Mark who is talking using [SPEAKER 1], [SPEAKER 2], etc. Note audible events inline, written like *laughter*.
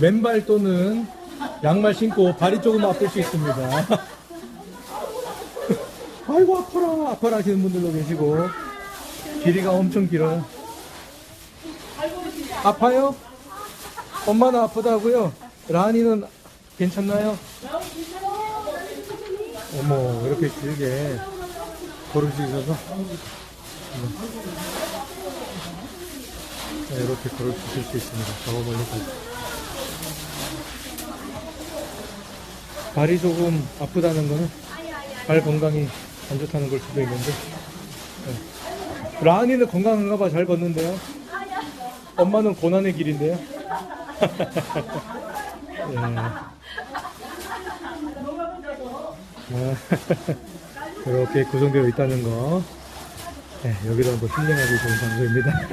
[SPEAKER 1] 맨발 또는 양말 신고 발이 조금 아플 수 있습니다. *laughs* 아이고 아파라 아파라 하시는 분들도 계시고 길이가 엄청 길어요. 아파요? 엄마는 아프다고요? 라니는 괜찮나요? 어머 이렇게 길게 걸을 수 있어서 네, 이렇게 걸을 수 있을 수 있습니다. 저 멀리까 발이 조금 아프다는 거는 발 건강이 안 좋다는 걸 수도 있는데. 네. 라은이는 건강한가 봐 잘 걷는데요. 엄마는 고난의 길인데요. 예. 아, 이렇게 구성되어 있다는 거. 네, 여기도 한번 힐링하기 좋은 장소입니다 *laughs*